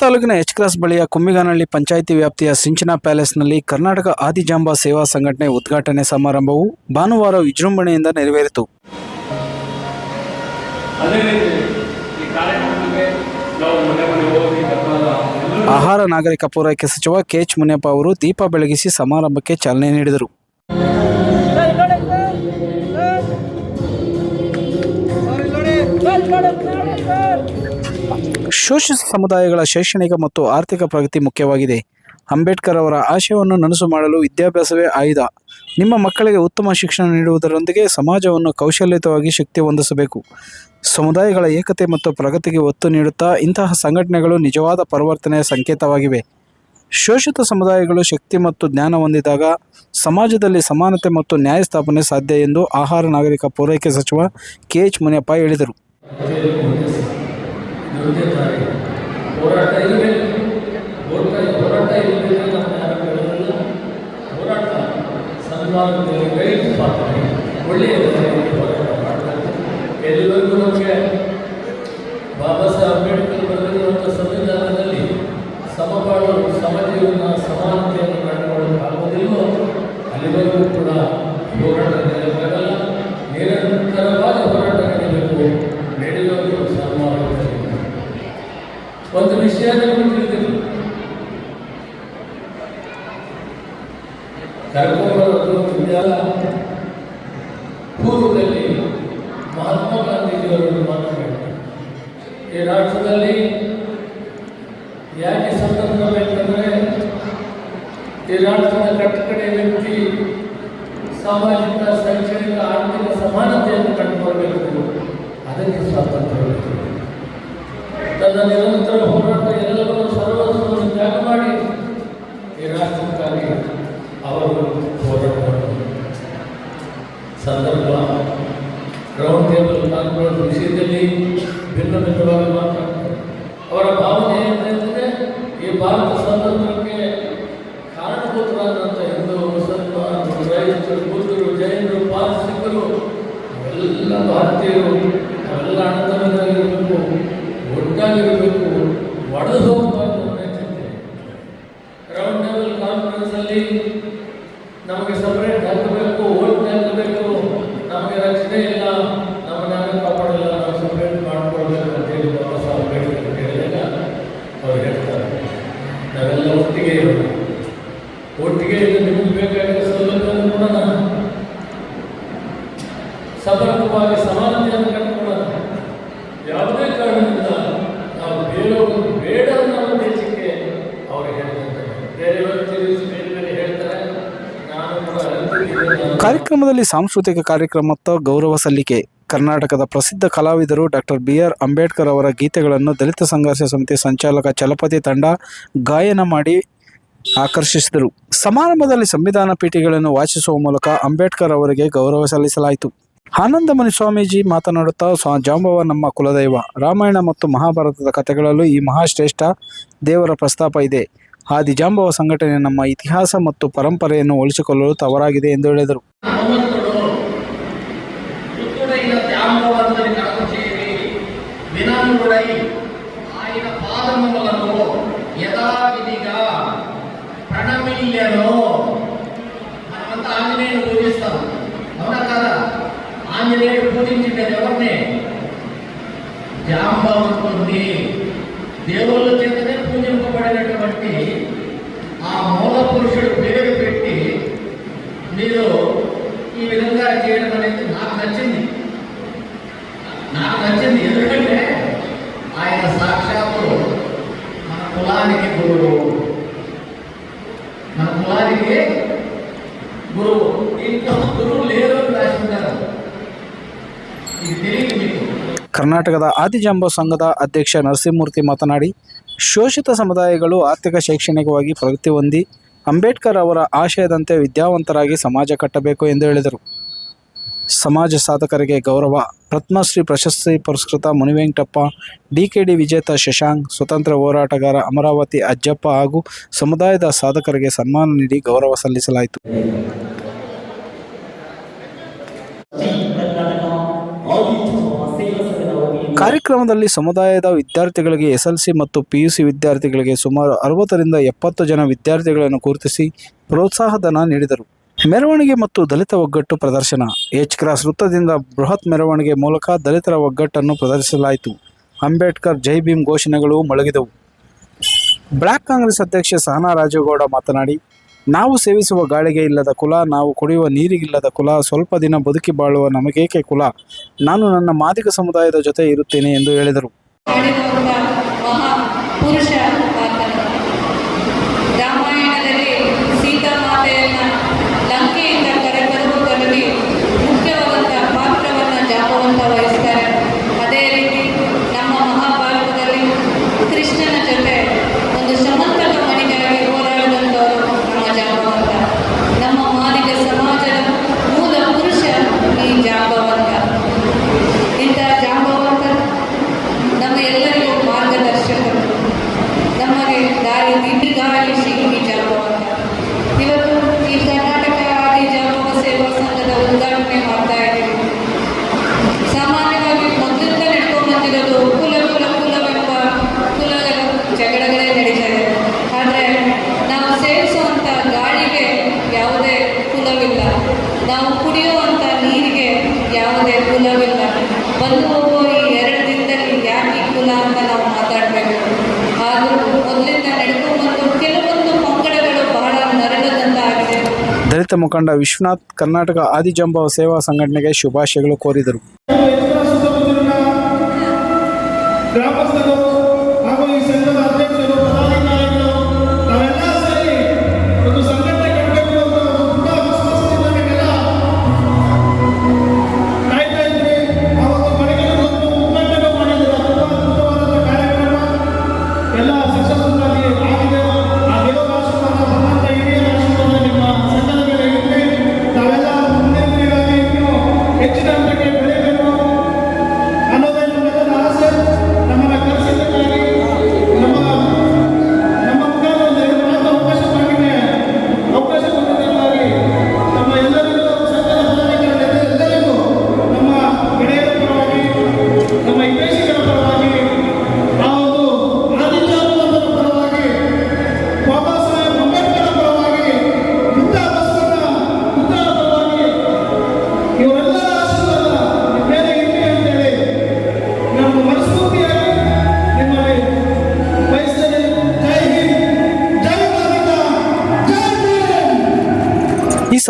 ತಾಲೂಕಿನ H cross ಬಳಿಯ ಕುಮ್ಮಿಗಾನಹಳ್ಳಿ ಪಂಚಾಯಿತಿ ವ್ಯಾಪ್ತಿಯ ಸಿಂಚನ ಪ್ಯಾಲೇಸ್ನಲ್ಲಿ ಕರ್ನಾಟಕ ಆದಿಜಾಂಬಾ ಸೇವಾ ಸಂಘಟನೆ ಉದ್ಘಾಟನೆ ಸಮಾರಂಭವು ಭಾನುವಾರ ವಿಜೃಂಭಣೆಯಿಂದ ನೆರವೇರಿತು. ಆಹಾರ ನಾಗರಿಕ ಪೂರೈಕೆ ಸಚಿವ ಕೆಚ್ ಮುನಿಯಪ್ಪ ಅವರು ದೀಪ ಬೆಳಗಿಸಿ ಸಮಾರಂಭಕ್ಕೆ ಚಾಲನೆ ನೀಡಿದರು. ಶೋಷಿತ ಸಮುದಾಯಗಳ ಶೈಕ್ಷಣಿಕ ಮತ್ತು ಆರ್ಥಿಕ ಪ್ರಗತಿ ಮುಖ್ಯವಾಗಿದೆ. ಅಂಬೇಡ್ಕರ್ ಅವರ ಆಶಯವನ್ನು ನನಸು ಮಾಡಲು ವಿದ್ಯಾಭ್ಯಾಸವೇ ಆಯುಧ. ನಿಮ್ಮ ಮಕ್ಕಳಿಗೆ ಉತ್ತಮ ಶಿಕ್ಷಣ ನೀಡುವುದರೊಂದಿಗೆ ಸಮಾಜವನ್ನು ಕೌಶಲ್ಯತವಾಗಿ ಶಕ್ತಿ ಹೊಂದಿಸಬೇಕು. ಸಮುದಾಯಗಳ ಏಕತೆ ಮತ್ತು ಪ್ರಗತಿಗೆ ಒತ್ತು ನೀಡುತ್ತಾ ಇಂತಹ ಸಂಘಟನೆಗಳು ನಿಜವಾದ ಪರಿವರ್ತನೆಯ ಸಂಕೇತವಾಗಿವೆ. ಶೋಷಿತ ಸಮುದಾಯಗಳು ಶಕ್ತಿ ಮತ್ತು ಜ್ಞಾನ ಹೊಂದಿದಾಗ ಸಮಾಜದಲ್ಲಿ ಸಮಾನತೆ ಮತ್ತು ನ್ಯಾಯ ಸ್ಥಾಪನೆ ಸಾಧ್ಯ ಎಂದು ಆಹಾರ ನಾಗರಿಕ ಪೂರೈಕೆ ಸಚಿವ ಕೆ ಎಚ್ ಮುನಿಯಪ್ಪ ಹೇಳಿದರು. ಒಂದೇ ದಾರಿ ಹೋರಾಟ ಇರಬೇಕು ಹೋರಾಟ ಹೋರಾಟ ಇರಬೇಕು ನಮ್ಮ ಯಾರು ಹೇಳೋದಿಲ್ಲ ಹೋರಾಟ ಸನ್ಮಾನದಲ್ಲಿ ಕೈ ಪಾತ್ರ ಒಳ್ಳೆಯ ದಾರಿಯಲ್ಲಿ ಹೋರಾಟ ಮಾಡಬೇಕು ಎಲ್ಲಿವರೆಗೂ ನಮಗೆ ಬಾಬಾ ಸಾಹೇಬ್ ಪೂರ್ವದಲ್ಲಿ ಮಹಾತ್ಮ ಗಾಂಧೀಜಿಯವರನ್ನು ಮಾತನಾಡಿದರು ಈ ರಾಷ್ಟ್ರದಲ್ಲಿ ಯಾಕೆ ಸ್ವತಂತ್ರ ಬೇಕಂದ್ರೆ ಈ ರಾಷ್ಟ್ರದ ಕಟ್ಟಕಡೆ ವ್ಯಕ್ತಿ ಸಾಮಾಜಿಕ, ಶೈಕ್ಷಣಿಕ, ಆರ್ಥಿಕ ಸಮಾನತೆಯನ್ನು ಕಂಡುಕೊಳ್ಬೇಕು. ಅದಕ್ಕೆ ಸ್ವಾತಂತ್ರ್ಯ ತನ್ನ ನಿರಂತರ ಹೋರಾಟ ಎಲ್ಲವನ್ನೂ ಸರ್ವಸ್ವವನ್ನು ತ್ಯಾಗ ಮಾಡಿ ಈ ರಾಷ್ಟ್ರಕ್ಕಾಗಿ ಕಾರ್ಯಕ್ರಮದಲ್ಲಿ ಸಾಂಸ್ಕೃತಿಕ ಕಾರ್ಯಕ್ರಮ ಮತ್ತು ಗೌರವ ಸಲ್ಲಿಕೆ. ಕರ್ನಾಟಕದ ಪ್ರಸಿದ್ಧ ಕಲಾವಿದರು ಡಾಕ್ಟರ್ ಬಿ ಆರ್ ಅಂಬೇಡ್ಕರ್ ಅವರ ಗೀತೆಗಳನ್ನು ದಲಿತ ಸಂಘರ್ಷ ಸಮಿತಿ ಸಂಚಾಲಕ ಚಲಪತಿ ತಂಡ ಗಾಯನ ಮಾಡಿ ಆಕರ್ಷಿಸಿದರು. ಸಮಾರಂಭದಲ್ಲಿ ಸಂವಿಧಾನ ಪೀಠಿಗಳನ್ನು ವಾಚಿಸುವ ಮೂಲಕ ಅಂಬೇಡ್ಕರ್ ಅವರಿಗೆ ಗೌರವ ಸಲ್ಲಿಸಲಾಯಿತು. ಆನಂದಮನಿ ಸ್ವಾಮೀಜಿ ಮಾತನಾಡುತ್ತಾ, ಸ್ವಾ, ಜಾಂಬವ ನಮ್ಮ ಕುಲದೈವ. ರಾಮಾಯಣ ಮತ್ತು ಮಹಾಭಾರತದ ಕಥೆಗಳಲ್ಲೂ ಈ ಮಹಾಶ್ರೇಷ್ಠ ದೇವರ ಪ್ರಸ್ತಾಪ ಇದೆ. ಆದಿಜಾಂಬವ ಸಂಘಟನೆ ನಮ್ಮ ಇತಿಹಾಸ ಮತ್ತು ಪರಂಪರೆಯನ್ನು ಉಳಿಸಿಕೊಳ್ಳಲು ತವರಾಗಿದೆ ಎಂದು ಹೇಳಿದರು హనుమంతుడు వృద్ధుడైన త్యాగవంతుని కడప చేరి వినమ్రుడై ఆయన పాదములను యథావిధిగా ప్రణమిల్యను మనమంతా ఆంజనేయుని పూజిస్తాం అవునా కదా ఆంజనేయుడు పూజించిండేది ఎవరిని జాంబవంతుణ్ణి దేవుళ్ళ కాబట్టి ఆ మూల పురుషుడు పేరు పెట్టి మీరు ఈ విధంగా చేయడం అనేది నాకు నచ్చింది. నాకు నచ్చింది ఎందుకంటే ఆయన సాక్షాత్తు మన కులానికి గురువు. మన కులానికి ಕರ್ನಾಟಕದ ಆದಿಜಾಂಬ ಸಂಘದ ಅಧ್ಯಕ್ಷ ನರಸಿಂಹಮೂರ್ತಿ ಮಾತನಾಡಿ, ಶೋಷಿತ ಸಮುದಾಯಗಳು ಆರ್ಥಿಕ ಶೈಕ್ಷಣಿಕವಾಗಿ ಪ್ರಗತಿ ಹೊಂದಿ, ಅಂಬೇಡ್ಕರ್ ಅವರ ಆಶಯದಂತೆ ವಿದ್ಯಾವಂತರಾಗಿ ಸಮಾಜ ಕಟ್ಟಬೇಕು ಎಂದು ಹೇಳಿದರು. ಸಮಾಜ ಸಾಧಕರಿಗೆ ಗೌರವ ಪದ್ಮಶ್ರೀ ಪ್ರಶಸ್ತಿ ಪುರಸ್ಕೃತ ಮುನಿವೆಂಕಟಪ್ಪ ಡಿಕೆಡಿ ವಿಜೇತ ಶಶಾಂಕ್, ಸ್ವತಂತ್ರ ಹೋರಾಟಗಾರ ಅಮರಾವತಿ ಅಜ್ಜಪ್ಪ ಹಾಗೂ ಸಮುದಾಯದ ಸಾಧಕರಿಗೆ ಸನ್ಮಾನ ನೀಡಿ ಗೌರವ ಸಲ್ಲಿಸಲಾಯಿತು ಕರ್ನಾಟಕ ಆದಿತ್ಯ ಸೇವಾ ಸಂಘದ ವತಿಯಿಂದ ಕಾರ್ಯಕ್ರಮದಲ್ಲಿ ಸಮುದಾಯದ ವಿದ್ಯಾರ್ಥಿಗಳಿಗೆ ಎಸ್ಎಲ್ಸಿ ಮತ್ತು ಪಿಯುಸಿ ವಿದ್ಯಾರ್ಥಿಗಳಿಗೆ ಸುಮಾರು ಅರವತ್ತರಿಂದ ಎಪ್ಪತ್ತು ಜನ ವಿದ್ಯಾರ್ಥಿಗಳನ್ನು ಗುರುತಿಸಿ ಪ್ರೋತ್ಸಾಹಧನ ನೀಡಿದರು. ಮೆರವಣಿಗೆ ಮತ್ತು ದಲಿತ ಒಗ್ಗಟ್ಟು ಪ್ರದರ್ಶನ. ಎಚ್ ಕ್ರಾಸ್ ವೃತ್ತದಿಂದ ಬೃಹತ್ ಮೆರವಣಿಗೆ ಮೂಲಕ ದಲಿತರ ಒಗ್ಗಟ್ಟನ್ನು ಪ್ರದರ್ಶಿಸಲಾಯಿತು. ಅಂಬೇಡ್ಕರ್ ಜೈ ಭೀಮ್ ಘೋಷಣೆಗಳು ಮೊಳಗಿದವು. ಬ್ಲಾಕ್ ಕಾಂಗ್ರೆಸ್ ಅಧ್ಯಕ್ಷೆ ಸಹನಾ ರಾಜೇಗೌಡ ಮಾತನಾಡಿ ನಾವು ಸೇವಿಸುವ ಗಾಳಿಗೆ ಇಲ್ಲದ ಕುಲ, ನಾವು ಕುಡಿಯುವ ನೀರಿಗಿಲ್ಲದ ಕುಲ, ಸ್ವಲ್ಪ ದಿನ ಬದುಕಿ ಬಾಳುವ ನಮಗೇಕೆ ಕುಲ? ನಾನು ನನ್ನ ಮಾದಿಗ ಸಮುದಾಯದ ಜೊತೆ ಇರುತ್ತೇನೆ ಎಂದು ಹೇಳಿದರು. ದಾರಿ ದೀರ್ಘಾಯುಷಿ ಈ ಜಾಂಬವಂತ ಇವತ್ತು ಈ ಕರ್ನಾಟಕ ಆದಿ ಜಾಂಬವ ಸೇವಾ ಸಂಘದ ಉದ್ಘಾಟನೆ ಮಾಡ್ತಾ ಇದ್ದೀವಿ ಸಾಮಾನ್ಯವಾಗಿ ಮೊದಲಿಂದ ನಡ್ಕೊಂಡು ಬಂದಿರೋದು ಕುಲ ಕುಲ ಕುಲವೆಂಬ ಕುಲಗಳ ಜಗಳಗಳೇ ನಡೀತದೆ ಆದರೆ ನಾವು ಸೇವಿಸುವಂಥ ಗಾಳಿಗೆ ಯಾವುದೇ ಕುಲವಿಲ್ಲ ನಾವು ಕುಡಿಯುವಂಥ ನೀರಿಗೆ ಯಾವುದೇ ಕುಲವಿಲ್ಲ ಬಂದು ಹೋಗುವ ಈ ಎರಡು ದಿನದಲ್ಲಿ ಯಾಕೆ ಕುಲ ಅಂತ ನಾವು ದಲಿತ ಮುಖಂಡ ವಿಶ್ವನಾಥ್ ಕರ್ನಾಟಕ ಆದಿಜಾಂಬವ ಸೇವಾ ಸಂಘಟನೆಗೆ ಶುಭಾಶಯಗಳು ಕೋರಿದರು.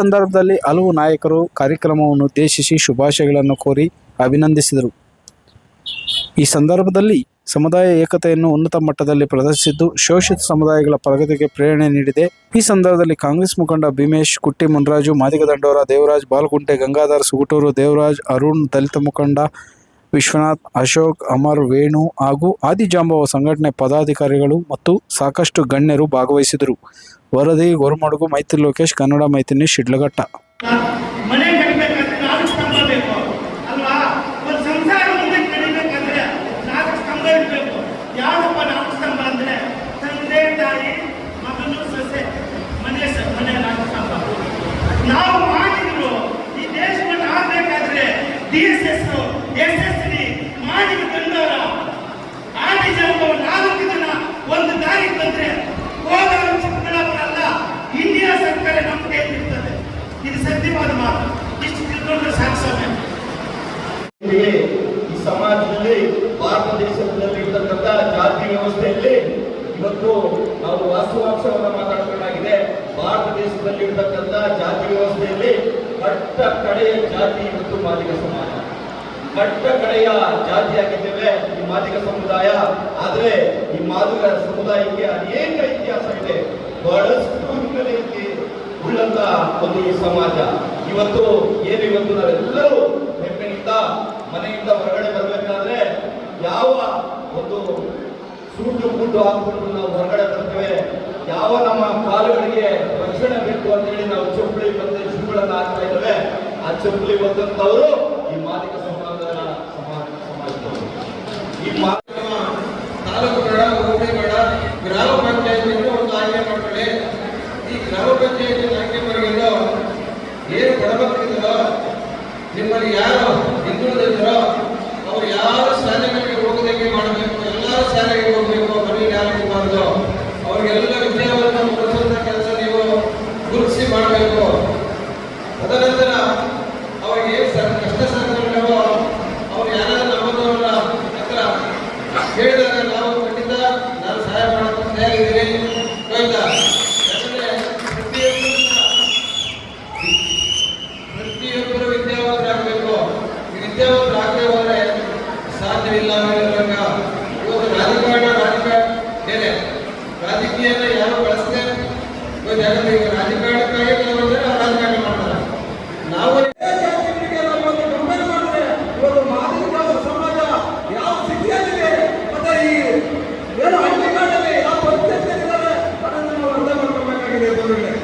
ಸಂದರ್ಭದಲ್ಲಿ ಹಲವು ನಾಯಕರು ಕಾರ್ಯಕ್ರಮವನ್ನು ಉದ್ದೇಶಿಸಿ ಶುಭಾಶಯಗಳನ್ನು ಕೋರಿ ಅಭಿನಂದಿಸಿದರು. ಈ ಸಂದರ್ಭದಲ್ಲಿ ಸಮುದಾಯ ಏಕತೆಯನ್ನು ಉನ್ನತ ಮಟ್ಟದಲ್ಲಿ ಪ್ರದರ್ಶಿಸಿದ್ದು ಶೋಷಿತ ಸಮುದಾಯಗಳ ಪ್ರಗತಿಗೆ ಪ್ರೇರಣೆ ನೀಡಿದೆ. ಈ ಸಂದರ್ಭದಲ್ಲಿ ಕಾಂಗ್ರೆಸ್ ಮುಖಂಡ ಭೀಮೇಶ್, ಕುಟ್ಟಿ ಮುನ್ರಾಜು ಮಾದಿಗ ದಂಡೋರ ದೇವರಾಜ್, ಬಾಲ್ಗುಂಟೆ ಗಂಗಾಧರ್, ಸುಗುಟೂರು ದೇವರಾಜ್, ಅರುಣ್, ದಲಿತ ಮುಖಂಡ ವಿಶ್ವನಾಥ್, ಅಶೋಕ್, ಅಮರ್, ವೇಣು ಹಾಗೂ ಆದಿಜಾಂಬವ ಸಂಘಟನೆ ಪದಾಧಿಕಾರಿಗಳು ಮತ್ತು ಸಾಕಷ್ಟು ಗಣ್ಯರು ಭಾಗವಹಿಸಿದರು. ವರದಿ, ಗೊರಮಡುಗು, ಮೈತ್ರಿ ಲೋಕೇಶ್, ಕನ್ನಡ ಮೈತ್ರಿ ಶಿಡ್ಲಘಟ್ಟ. ಇವತ್ತು ನಾವು ವಾಸ್ತವಾಂಶವನ್ನು ಮಾತಾಡಬೇಕಾಗಿದೆ ಭಾರತ ದೇಶದಲ್ಲಿ ಇರ್ತಕ್ಕಂಥ ಜಾತಿ ವ್ಯವಸ್ಥೆಯಲ್ಲಿ ಕಟ್ಟ ಕಡೆಯ ಜಾತಿ ಮತ್ತು ಮಾದಿಗ ಸಮಾಜ ಕಟ್ಟ ಕಡೆಯ ಜಾತಿಯಾಗಿದ್ದೇವೆ ಈ ಮಾದಿಗ ಸಮುದಾಯ. ಆದರೆ ಈ ಮಾದಿಗ ಸಮುದಾಯಕ್ಕೆ ಅನೇಕ ಇತಿಹಾಸ ಇದೆ. ಬಹಳಷ್ಟು ಹಿನ್ನೆಲೆಯಲ್ಲಿ ಉಳ್ಳಂತ ಒಂದು ಈ ಸಮಾಜ. ಇವತ್ತು ಏನು ಇವತ್ತು ನಾವೆಲ್ಲರೂ ಹೆಮ್ಮೆಯಿಂದ ಮನೆಯಿಂದ ಹೊರಗಡೆ ಬರಬೇಕಾದ್ರೆ ಯಾವ ಸೂಟು ಬೂಟು ಹಾಕೊಂಡು ನಾವು ಹೊರಗಡೆ ಬರ್ತೇವೆ. ಯಾವ ನಮ್ಮ ಕಾಲುಗಳಿಗೆ ರಕ್ಷಣೆ ಬೇಕು ಅಂತ ಹೇಳಿ ನಾವು ಚಪ್ಪಲಿ ಮತ್ತೆ ಶೂಗಳನ್ನು ಹಾಕ್ತಾ ಇದ್ದೇವೆ. ಆ ಚಪ್ಪಲಿ ಬಂದಂತವರು ಈ ಮಾದಿಕ ಸಮಾಜ ಸಮಾಜ ಸಮಾಜದವರು. ಈ ತಾಲೂಕು ಬೇಡ ಹೋಬಳಿ ಬೇಡ, ಗ್ರಾಮ ಪಂಚಾಯತಿಗೆ ಒಂದು ಆಯ್ಕೆ ಮಾಡ್ಕೊಳ್ಳಿ. ಈ ಗ್ರಾಮ ಪಂಚಾಯತಿ ಆಯ್ಕೆ ಮಾಡಿರೋ ಏನು ಬಡಬಗ್ರಿದ್ದಾರೋ ನಿಮ್ಮಲ್ಲಿ ಯಾರು ಹಿಂದುಳಿದಿದ್ದಾರೋ கிடையாது